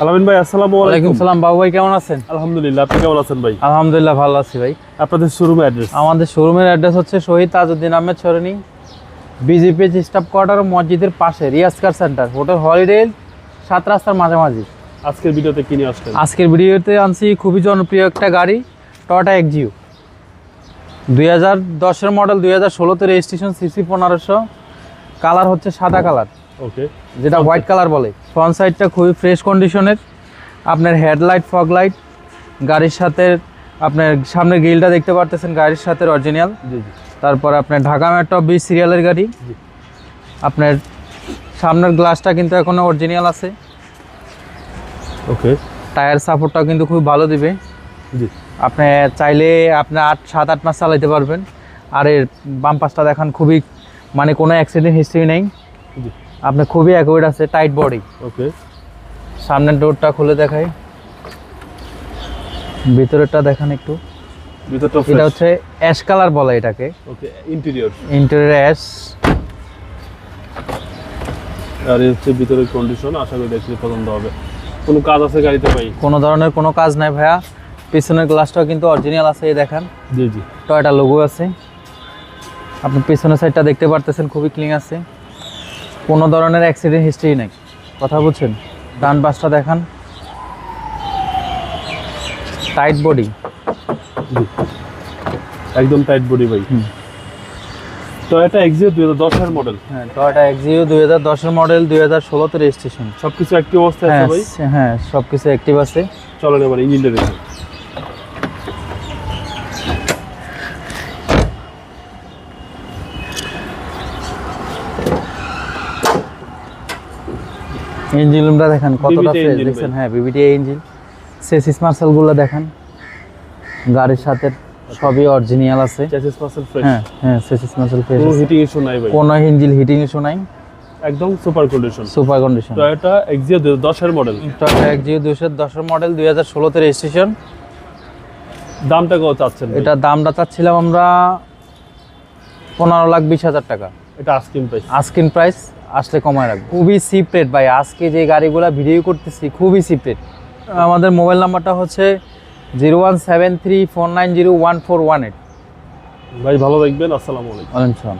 আলামিন ভাই আসসালামু আলাইকুম। সালাম। বাবু ভাই কেমন আছেন? আলহামদুলিল্লাহ আপনি কেমন আছেন ভাই? আলহামদুলিল্লাহ ভালো আছি ভাই। আপনাদের শোরুম অ্যাড্রেস আমাদের শোরুমের অ্যাড্রেস হচ্ছে শহীদ তাজউদ্দিন আহমেদ সরণি বিজেপি স্টাফ কোয়ার্টার মসজিদের পাশে Riaz car centre hotel holiday সাত রাস্তার মাঝামাঝি। আজকের ভিডিওতে কিনে আসলেন? আজকের ভিডিওতে আনছি খুবই জনপ্রিয় একটা গাড়ি টয়টা এক্সিউ দুই হাজার দশের মডেল দুই হাজার ষোলোতে রেজিস্ট্রেশন সিসি পনেরোশো। কালার হচ্ছে সাদা কালার ওকে যেটা হোয়াইট কালার বলে। ফ্রন্ট সাইডটা খুবই ফ্রেশ কন্ডিশনের আপনার হেডলাইট ফগ লাইট গাড়ির সাথে আপনার সামনের গ্রিলটা দেখতে পারতেছেন গাড়ির সাথে অরিজিনাল তারপর আপনার ঢাকা মেট্রো বিশ সিরিয়ালের গাড়ি। আপনার সামনের গ্লাসটা কিন্তু এখনও অরিজিনাল আছে। ওকে টায়ার সাপোর্টটাও কিন্তু খুব ভালো দিবে। জি। আপনি চাইলে আপনি আট সাত আট মাস চালাতে পারবেন। আর এর বাম পাশটা দেখান খুবই মানে কোনো অ্যাক্সিডেন্ট হিস্ট্রি নেই। জি। আপনি খুবই অ্যাকুরেট আছে টাইট বডি ওকে। সামনের ডোরটা খুলে দেখাই। ভিতরেরটা দেখান একটু। ভিতরটা এটা হচ্ছে অ্যাশ কালার বলে এটাকে। ওকে ইন্টেরিয়র ইন্টেরিয়র অ্যাশ আর হচ্ছে ভিতরের কন্ডিশন আশা করি দেখলে পছন্দ হবে। কোনো কাজ আছে গাড়িতে ভাই? কোনো ধরনের কোনো কাজ নাই ভাইয়া। পিছনের গ্লাসটাও কিন্তু অরিজিনাল আছে এই দেখেন। জি জি। টয়টা লোগো আছে। আপনি পিছনের সাইডটা দেখতে পারতেছেন খুবই ক্লিন আছে। কোনো ধরনের অ্যাক্সিডেন্ট হিস্ট্রি নেই। কথা বলছেন ডান পাশটা দেখান। টাইট বডি একদম টাইট বডি ভাই। টয়োটা এক্সিও দুই হাজার দশের মডেল হ্যাঁ টয়টা এক্সিও দুই হাজার দশের মডেল দুই হাজার ষোলোতে রেজিস্ট্রেশন সব কিছু একটি অবস্থায় আছে হ্যাঁ ভাই? হ্যাঁ সব কিছু অ্যাক্টিভ আছে। চলেন এবার ইঞ্জিনটা দেখুন ইঞ্জিন রুমটা দেখেন কতটা ফ্রেশ দেখছেন। হ্যাঁ বিবিটি ইঞ্জিন সেসিস দেখেন। গাড়ির সাথে সবই অরিজিনাল আছে। পার্সেল ফ্রেশ হ্যাঁ হ্যাঁ সেসিস মার্শাল ফ্রেশ কোনো হিটিং ইস্যু নাই ভাই। কোনো ইঞ্জিন হিটিং ইস্যু নাই। একদম super condition super condition Toyota Axio দুই হাজার দশের মডেল টয়টা এক্সিও দুশো দশের মডেল দুই হাজার ষোলোতে রেজিস্ট্রেশন দামটা কত চাচ্ছেন? এটা দামটা চাচ্ছিলাম আমরা পনেরো লাখ বিশ হাজার টাকা। এটা আস্কিং প্রাইস আস্কিন প্রাইস আসলে কমায় রাখব। খুবই সিপ্রেট ভাই আজকে যে গাড়িগুলো ভিডিও করতেছি খুবই সিপ্রেট আমাদের মোবাইল নাম্বারটা হচ্ছে zero one seven three four nine zero one four one eight ভাই ভালো দেখবেন আসসালামু আলাইকুম। সালাম।